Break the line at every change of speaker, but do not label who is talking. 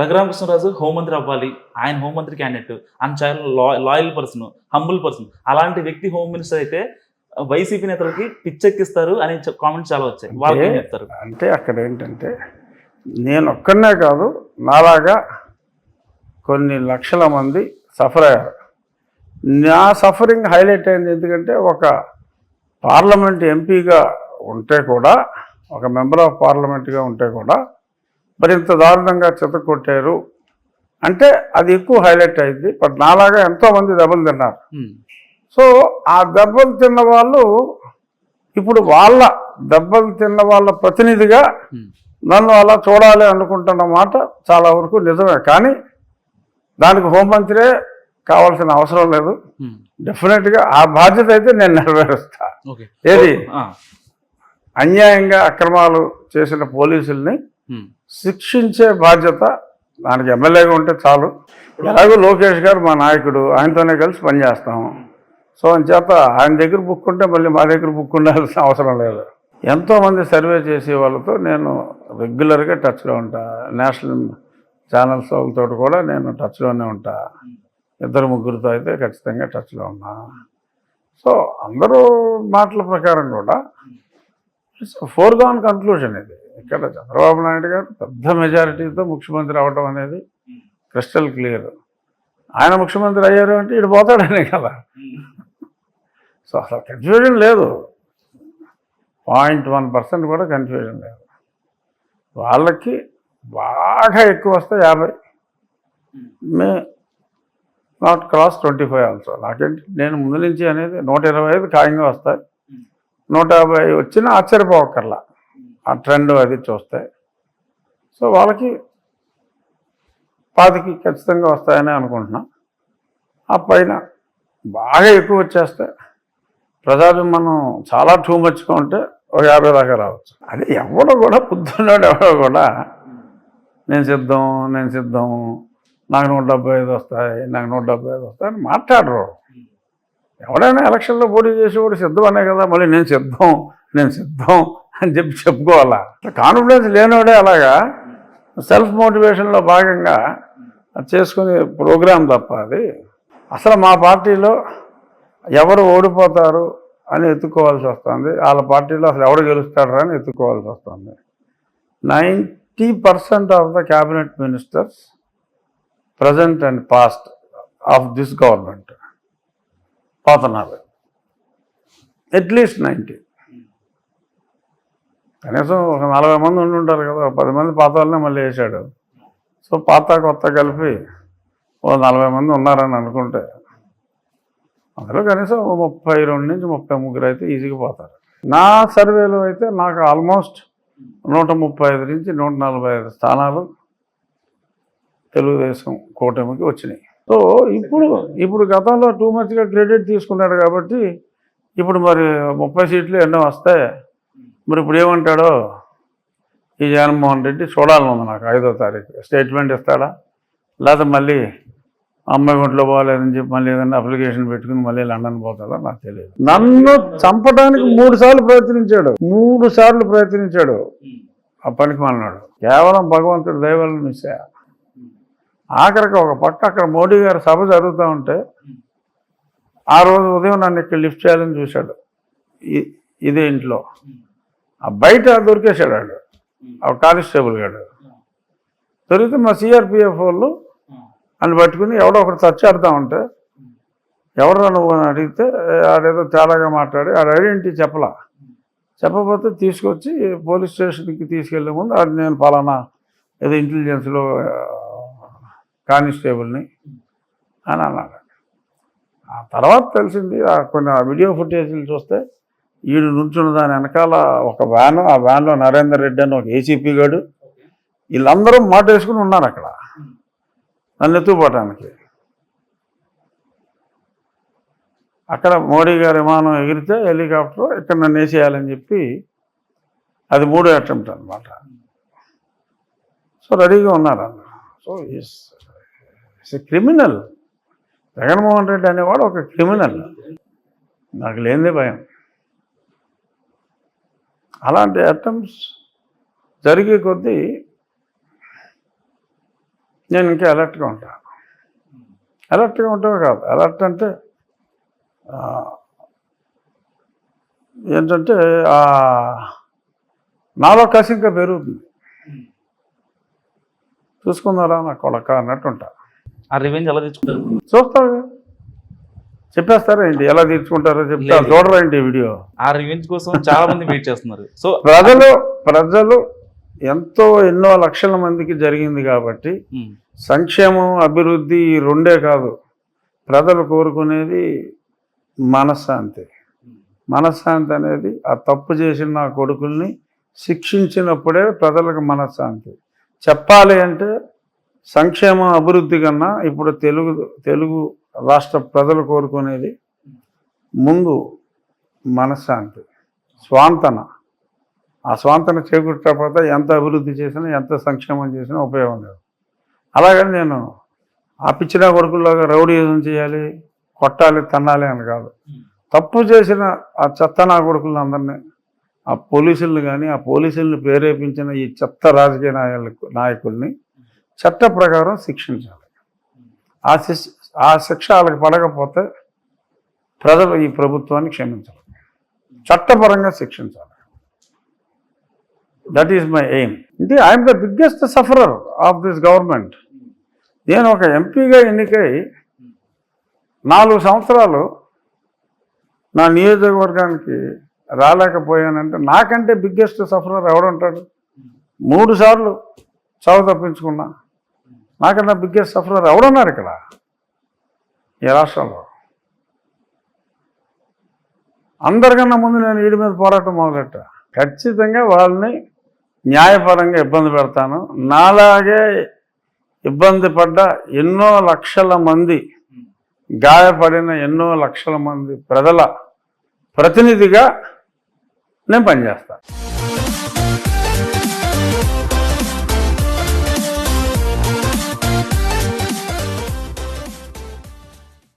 రఘురామకృష్ణరాజు హోంమంత్రి అవ్వాలి. ఆయన హోంమంత్రి క్యాండిడేట్ ఆయన చాలా లాయల్ పర్సన్ హంబుల్ పర్సన్ అలాంటి వ్యక్తి హోమ్ మినిస్టర్ అయితే వైసీపీ నేతలకి పిచ్చెక్కిస్తారు అని కామెంట్స్ చాలా వచ్చాయి. వాళ్ళు ఏం చెప్తారు?
అంటే అక్కడ ఏంటంటే నేను ఒక్కనే కాదు నాలాగా కొన్ని లక్షల మంది సఫర్ అయ్యారు. నా సఫరింగ్ హైలైట్ అయింది ఎందుకంటే ఒక పార్లమెంట్ ఎంపీగా ఉంటే కూడా ఒక మెంబర్ ఆఫ్ పార్లమెంట్గా ఉంటే కూడా మరి ఇంత దారుణంగా చెత్త కొట్టారు అంటే అది ఎక్కువ హైలైట్ అయింది. బట్ నాలాగా ఎంతోమంది దెబ్బలు తిన్నారు. సో ఆ దెబ్బలు తిన్న వాళ్ళు ఇప్పుడు వాళ్ళ దెబ్బలు తిన్న వాళ్ళ ప్రతినిధిగా నన్ను అలా చూడాలి అనుకుంటున్న మాట చాలా వరకు నిజమే. కానీ దానికి హోంమంత్రే కావాల్సిన అవసరం లేదు. డెఫినెట్గా ఆ బాధ్యత అయితే నేను నెరవేరుస్తా. ఏది? అన్యాయంగా అక్రమాలు చేసిన పోలీసుల్ని శిక్షించే బాధ్యత దానికి ఎమ్మెల్యేగా ఉంటే చాలు. ఎలాగో లోకేష్ గారు మా నాయకుడు ఆయనతోనే కలిసి పనిచేస్తాము సో చేత ఆయన దగ్గర బుక్ ఉంటే మళ్ళీ మా దగ్గర బుక్ ఉండాల్సిన అవసరం లేదు. ఎంతోమంది సర్వే చేసే వాళ్ళతో నేను రెగ్యులర్గా టచ్లో ఉంటా. నేషనల్ ఛానల్స్ వాళ్ళతో కూడా నేను టచ్లోనే ఉంటా. ఇద్దరు ముగ్గురితో అయితే ఖచ్చితంగా టచ్లో ఉన్నా. సో అందరూ మాటల ప్రకారం కూడా ఇట్స్ ఫోర్గాన్ కన్క్లూజన్ ఇది. ఇక్కడ చంద్రబాబు నాయుడు గారు పెద్ద మెజారిటీతో ముఖ్యమంత్రి అవడం అనేది క్రిస్టల్ క్లియర్. ఆయన ముఖ్యమంత్రి అయ్యారు అంటే ఇటు పోతాడనే కదా. సో అసలు కన్ఫ్యూజన్ లేదు. పాయింట్ వన్ పర్సెంట్ కూడా కన్ఫ్యూజన్ లేదు. వాళ్ళకి బాగా ఎక్కువ వస్తే యాభై. May not cross twenty five also. నాకేంటి నేను ముందు నుంచి అనేది నూట ఇరవై ఐదు ఖాయంగా వస్తాయి. నూట యాభై వచ్చినా ఆశ్చర్యపోకర్లా ఆ ట్రెండ్ అది చూస్తే. సో వాళ్ళకి పాతికి ఖచ్చితంగా వస్తాయని అనుకుంటున్నాం. ఆ పైన బాగా ఎక్కువ వచ్చేస్తే ప్రజాభిమానం చాలా టూ మచ్గా ఉంటే ఒక యాభై దాకా రావచ్చు. అది ఎవడో కూడా పొద్దున్నాడు ఎవడో కూడా నేను సిద్ధం నేను సిద్ధం నాకు నూట డెబ్బై ఐదు వస్తాయి నాకు నూట డెబ్బై ఐదు వస్తాయి అని మాట్లాడరు. ఎవడైనా ఎలక్షన్లో పోటీ చేసేవాడు సిద్ధం అనే కదా మళ్ళీ నేను సిద్ధం నేను సిద్ధం అని చెప్పి చెప్పుకోవాలా? కాన్ఫిడెన్స్ లేనివాడే అలాగా సెల్ఫ్ మోటివేషన్లో భాగంగా అది చేసుకునే ప్రోగ్రాం తప్ప అది. అసలు మా పార్టీలో ఎవరు ఓడిపోతారు అని ఎత్తుకోవాల్సి వస్తుంది. వాళ్ళ పార్టీలో అసలు ఎవరు గెలుస్తాడరా అని ఎత్తుకోవాల్సి వస్తుంది. Ninety percent of the cabinet ministers present and past of this government. పోతున్నారు అట్లీస్ట్ నైంటీ. కనీసం ఒక నలభై మంది ఉండి ఉంటారు కదా పది మంది పాత వాళ్ళనే మళ్ళీ వేసాడు. సో పాత కొత్త కలిపి ఓ నలభై మంది ఉన్నారని అనుకుంటే అందులో కనీసం ముప్పై రెండు నుంచి ముప్పై ముగ్గురు అయితే ఈజీగా పోతారు. నా సర్వేలో అయితే నాకు ఆల్మోస్ట్ నూట ముప్పై ఐదు నుంచి నూట నలభై ఐదు స్థానాలు తెలుగుదేశం కూటమికి వచ్చినాయి. సో ఇప్పుడు ఇప్పుడు గతంలో టూ మచ్గా క్రెడిట్ తీసుకున్నాడు కాబట్టి ఇప్పుడు మరి ముప్పై సీట్లు ఎన్నో వస్తాయి. మరి ఇప్పుడు ఏమంటాడో? ఈ జగన్మోహన్ రెడ్డి చూడాలని ఉంది నాకు ఐదో తారీఖు. స్టేట్మెంట్ ఇస్తాడా? లేదా మళ్ళీ అమ్మాయి ఒంట్లో పోలేదని చెప్పి మళ్ళీ ఏదైనా అప్లికేషన్ పెట్టుకుని మళ్ళీ లండన్ పోతాడో? నాకు తెలియదు. నన్ను చంపడానికి మూడు సార్లు ప్రయత్నించాడు. మూడు సార్లు ప్రయత్నించాడు. ఆ పనికి మన్నాడు కేవలం భగవంతుడు దైవాలను మిస్ ఆఖరికి ఒక పక్క అక్కడ మోడీ గారి సభ జరుగుతూ ఉంటే ఆ రోజు ఉదయం నన్ను ఇక్కడ లిఫ్ట్ చేయాలని చూశాడు. ఇ- ఇదే ఇంట్లో. ఆ బయట దొరికేశాడు వాడు. ఆ కానిస్టేబుల్ గాడు. దొరికితే మా సిఆర్పిఎఫ్ వాళ్ళు అని పట్టుకుని ఎవడో ఒకటి చచ్చాడుతూ ఉంటే ఎవడరా నువ్వు అని అడిగితే ఆడేదో తేడాగా మాట్లాడి ఆడ ఐడెంటిటీ చెప్పలా. చెప్పకపోతే తీసుకొచ్చి పోలీస్ స్టేషన్కి తీసుకెళ్ళే ముందు అది నేను పలానా ఏదో ఇంటెలిజెన్స్లో కానిస్టేబుల్ని అని అన్నాడు. ఆ తర్వాత తెలిసింది ఆ కొన్ని వీడియో ఫుటేజీలు చూస్తే ఈడు నుంచున్న దాని వెనకాల ఒక వ్యాన్ ఆ వ్యాన్లో నరేందర్ రెడ్డి అని ఒక ఏసీపీ గాడు. వీళ్ళందరూ మాట వేసుకుని ఉన్నారు అక్కడ. నన్ను ఎత్తుకుపోవటానికి. అక్కడ మోడీ గారు విమానం ఎగిరితే హెలికాప్టర్ ఇక్కడ నన్ను వేసేయాలని చెప్పి అది మూడో అటెంప్ట్ అనమాట సో రెడీగా ఉన్నారు అందరూ. So is criminal. Jaganmohan Reddy అనేవాడు ఒక క్రిమినల్. నాకు లేనిదే భయం. అలాంటి అటెంప్ట్స్ జరిగే కొద్దీ నేను ఇంకా అలర్ట్గా ఉంటాను. అలర్ట్గా ఉంటావే కాదు. అలర్ట్ అంటే ఏంటంటే నాలో కసి ఇంకా పెరుగుతుంది చూసుకుందారా నా కొడక అన్నట్టు ఉంటా.
ఆ రివెంజ్ ఎలా తెచ్చుకుంటారు?
చూస్తావు చెప్పేస్తారా ఏంటి ఎలా తీర్చుకుంటారో చెప్తా. చూడరా ఏంటి వీడియో?
ఆ రివెంజ్ కోసం చాలా మంది వెయిట్ చేస్తున్నారు. సో
ప్రజలు ప్రజలు ఎంతో ఎన్నో లక్షల మందికి జరిగింది కాబట్టి సంక్షేమం అభివృద్ధి రెండే కాదు. ప్రజలు కోరుకునేది మనశ్శాంతి. మనశ్శాంతి అనేది ఆ తప్పు చేసిన నా కొడుకుల్ని శిక్షించినప్పుడే ప్రజలకు మనశ్శాంతి. చెప్పాలి అంటే సంక్షేమం అభివృద్ధి కన్నా ఇప్పుడు తెలుగు తెలుగు రాష్ట్ర ప్రజలు కోరుకునేది ముందు మనశ్శాంతి స్వాంతన. ఆ స్వాంతన చేకూర్చకపోతే ఎంత అభివృద్ధి చేసినా ఎంత సంక్షేమం చేసినా ఉపయోగం లేదు. అలాగని నేను ఆ పిచ్చిన కొడుకుల్లాగా రౌడీజం చేయాలి కొట్టాలి తన్నాలి అని కాదు. తప్పు చేసిన ఆ చెత్త నా కొడుకులను అందరినీ ఆ పోలీసులను కానీ ఆ పోలీసులను ప్రేరేపించిన ఈ చెత్త రాజకీయ నాయకులు నాయకుల్ని చట్ట ప్రకారం శిక్షించాలి. ఆ శిక్ష ఆ శిక్ష వాళ్ళకి పడకపోతే ప్రజలు ఈ ప్రభుత్వాన్ని క్షమించాలి చట్టపరంగా శిక్షించాలి. దట్ ఈస్ మై ఎయిమ్ ఇది I'm the biggest sufferer of this government నేను ఒక ఎంపీగా ఎన్నికై నాలుగు సంవత్సరాలు నా నియోజకవర్గానికి రాలేకపోయానంటే నాకంటే బిగ్గెస్ట్ సఫరర్ ఎవడుంటాడు? మూడు సార్లు చదువు తప్పించుకున్నా. నాకన్నా బిగ్గెస్ట్ సఫరర్ ఎవడున్నారు ఇక్కడ? ఈ రాష్ట్రంలో. అందరికన్నా ముందు నేను వీడి మీద పోరాటం మొదలెట్ట ఖచ్చితంగా వాళ్ళని న్యాయపరంగా ఇబ్బంది పెడతాను. నాలాగే ఇబ్బంది పడ్డ ఎన్నో లక్షల మంది గాయపడిన ఎన్నో లక్షల మంది ప్రజల ప్రతినిధిగా నేను పనిచేస్తాను.